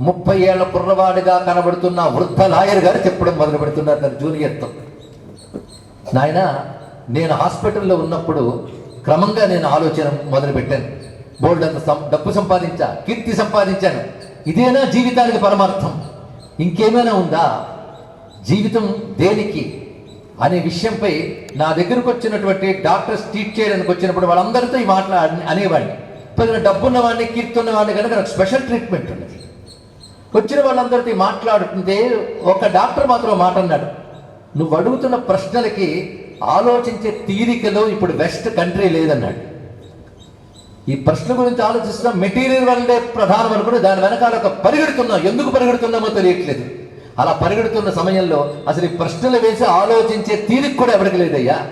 ముప్పై ఏళ్ళ కుర్రవాడిగా కనబడుతున్న వృద్ధ లాయర్ గారు చెప్పడం మొదలు పెడుతున్నారు తన జూనియర్తో. నాయన నేను హాస్పిటల్లో ఉన్నప్పుడు క్రమంగా నేను ఆలోచన మొదలుపెట్టాను బోల్డ్ అంత సం- డబ్బు సంపాదించా కీర్తి సంపాదించాను. ఇదేనా జీవితానికి పరమార్థం? ఇంకేమైనా ఉందా? జీవితం దేనికి? అనే విషయంపై నా దగ్గరకు వచ్చినటువంటి డాక్టర్స్ ట్రీట్ చేయడానికి వచ్చినప్పుడు వాళ్ళందరితో ఈ మాట్లాడి అనేవాడిని. ఇప్పుడు డబ్బున్న వాడిని కీర్తి ఉన్నవాడిని కనుక నాకు స్పెషల్ ట్రీట్మెంట్ ఉన్నది. వచ్చిన వాళ్ళందరితో మాట్లాడుతుంటే ఒక డాక్టర్ మాత్రం మాట అన్నాడు నువ్వు అడుగుతున్న ప్రశ్నలకి ఆలోచించే తీరికలో ఇప్పుడు వెస్ట్ కంట్రీ లేదన్నాడు. ఈ ప్రశ్న గురించి ఆలోచిస్తున్న మెటీరియల్ వల్లే ప్రధానం అనుకుని దాని వెనకాల ఒక పరిగెడుతున్నాం. ఎందుకు పరిగెడుతున్నామో తెలియట్లేదు. అలా పరిగెడుతున్న సమయంలో అసలు ఈ ప్రశ్నలు వేసి ఆలోచించే తీరిక కూడా ఎవరికి లేదయ్యా?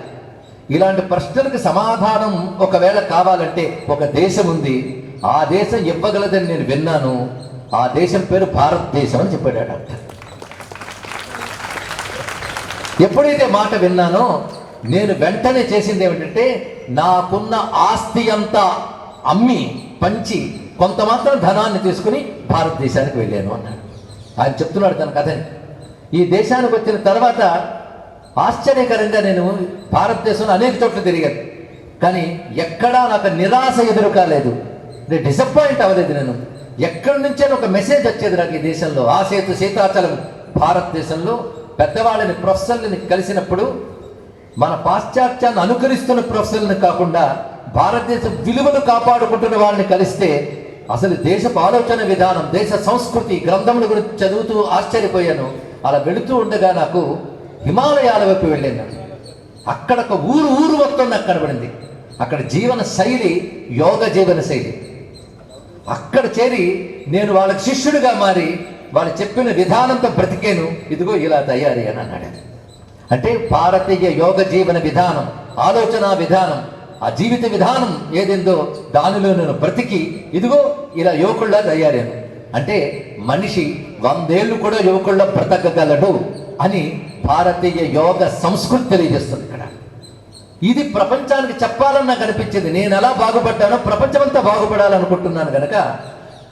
ఇలాంటి ప్రశ్నలకు సమాధానం ఒకవేళ కావాలంటే ఒక దేశం ఉంది. ఆ దేశం ఇవ్వగలదని నేను విన్నాను. ఆ దేశం పేరు భారతదేశం అని చెప్పాడు డాక్టర్ ఎప్పుడైతే మాట విన్నానో నేను వెంటనే చేసింది ఏమిటంటే నాకున్న ఆస్తి అంతా అమ్మి పంచి కొంత మాత్రం ధనాన్ని తీసుకుని భారతదేశానికి వెళ్ళాను అన్నాడు. ఆయన చెప్తున్నాడు తన కథని. ఈ దేశానికి వచ్చిన తర్వాత ఆశ్చర్యకరంగా నేను భారతదేశంలో అనేక చోట్ల తిరిగాను. కానీ ఎక్కడా నాకు నిరాశ ఎదురు కాలేదు డిసప్పాయింట్ అవ్వలేదు నేను. ఎక్కడి నుంచే ఒక మెసేజ్ వచ్చేది నాకు ఈ దేశంలో. ఆ సేతు సీతాచలం భారతదేశంలో పెద్దవాళ్ళని ప్రొఫెసర్లని కలిసినప్పుడు మన పాశ్చాత్యాన్ని అనుకరిస్తున్న ప్రొఫెసర్లను కాకుండా భారతదేశం విలువను కాపాడుకుంటున్న వాళ్ళని కలిస్తే అసలు దేశపు ఆలోచన విధానం దేశ సంస్కృతి గ్రంథముల గురించి చదువుతూ ఆశ్చర్యపోయాను. అలా వెళుతూ ఉండగా నాకు హిమాలయాల వైపు వెళ్ళాను అక్కడ ఒక ఊరు ఊరు మొత్తం నాకు కనబడింది. అక్కడ జీవన శైలి యోగ జీవన శైలి. అక్కడ చేరి నేను వాళ్ళకి శిష్యుడిగా మారి వాళ్ళు చెప్పిన విధానంతో బ్రతికేను. ఇదిగో ఇలా తయారీ అని అన్నాడు అంటే భారతీయ యోగ జీవన విధానం ఆలోచన విధానం ఆ జీవిత విధానం ఏదేందో దానిలో నేను బ్రతికి ఇదిగో ఇలా యువకుల్లా తయారాను అంటే మనిషి వందేళ్ళు కూడా యువకుల్లా బ్రతకగలడు అని భారతీయ యోగ సంస్కృతి తెలియజేస్తుంది. ఇది ప్రపంచానికి చెప్పాలని నాకు అనిపించింది నేను ఎలా బాగుపడ్డానో ప్రపంచమంతా బాగుపడాలనుకుంటున్నాను కనుక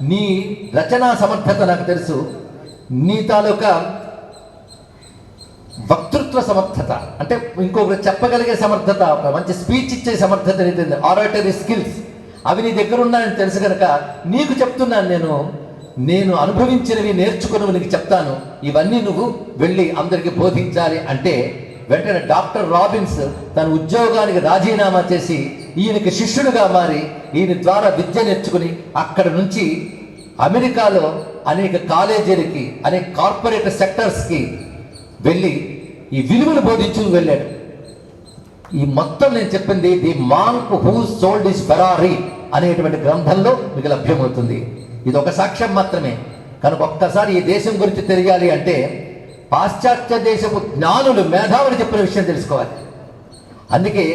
నీ రచనా సమర్థత నాకు తెలుసు. నీ తాలూకా వక్తృత్వ సమర్థత అంటే ఇంకొకరు చెప్పగలిగే సమర్థత ఒక మంచి స్పీచ్ ఇచ్చే సమర్థత ఏదైతే ఆరాటరీ స్కిల్స్ అవి నీ దగ్గర ఉన్నాయని తెలుసు కనుక నీకు చెప్తున్నాను నేను. నేను అనుభవించినవి నేర్చుకున్నవి నీకు చెప్తాను. ఇవన్నీ నువ్వు వెళ్ళి అందరికీ బోధించాలి అంటే వెంటనే డాక్టర్ రాబిన్స్ తన ఉద్యోగానికి రాజీనామా చేసి ఈయనకి శిష్యుడిగా మారి ఈయన ద్వారా విద్య నేర్చుకుని అక్కడ నుంచి అమెరికాలో అనేక కాలేజీలకి అనేక కార్పొరేట్ సెక్టర్స్కి వెళ్ళి ఈ విలువలు బోధించు వెళ్ళాడు. ఈ మొత్తం నేను చెప్పింది the monk who sold his Ferrari అనేటువంటి గ్రంథంలో మీకు లభ్యమవుతుంది. ఇది ఒక సాక్ష్యం మాత్రమే. కనుక ఒక్కసారి ఈ దేశం గురించి తెలియాలి అంటే పాశ్చాత్య దేశపు జ్ఞానులు మేధావులు చెప్పిన విషయం తెలుసుకోవాలి. అందుకే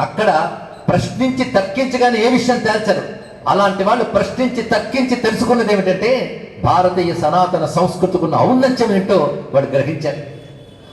అక్కడ ప్రశ్నించి తర్కించగానే ఏ విషయం తేల్చరు. అలాంటి వాళ్ళు ప్రశ్నించి తర్కించి తెలుసుకున్నది ఏమిటంటే భారతీయ సనాతన సంస్కృతికున్న ఔన్నత్యం ఏంటో వాడు గ్రహించారు